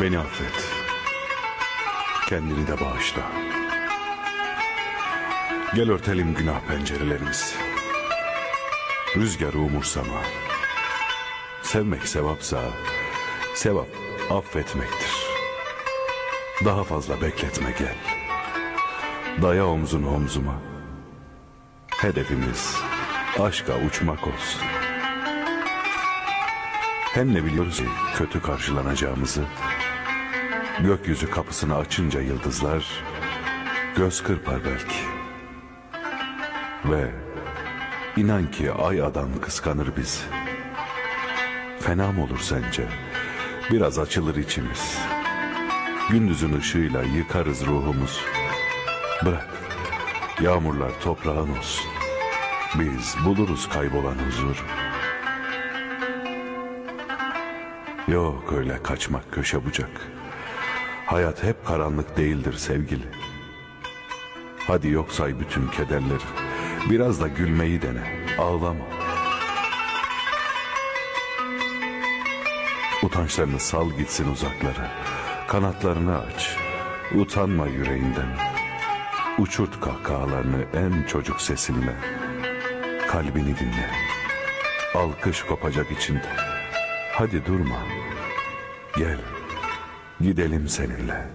Beni affet. Kendini de bağışla. Gel örtelim günah pencerelerimiz. Rüzgarı umursama. Sevmek sevapsa, sevap affetmektir. Daha fazla bekletme gel. Daya omzunu omzuma. Hedefimiz aşka uçmak olsun. Hem ne biliyoruz ki kötü karşılanacağımızı. Gökyüzü kapısını açınca yıldızlar göz kırpar belki. Ve inan ki ay adam kıskanır bizi. Fena mı olur sence? Biraz açılır içimiz. Gündüzün ışığıyla yıkarız ruhumuz. Bırak. Yağmurlar toprağın olsun. Biz buluruz kaybolan huzur. Yok öyle kaçmak köşe bucak. Hayat hep karanlık değildir sevgili. Hadi yok say bütün kederleri. Biraz da gülmeyi dene. Ağlama. Utançlarını sal gitsin uzaklara. Kanatlarını aç. Utanma yüreğinden. Uçurt kahkahalarını en çocuk sesinle. Kalbini dinle. Alkış kopacak içinde. Hadi durma. Gel. Gidelim seninle.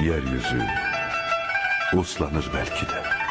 Yeryüzü uslanır belki de.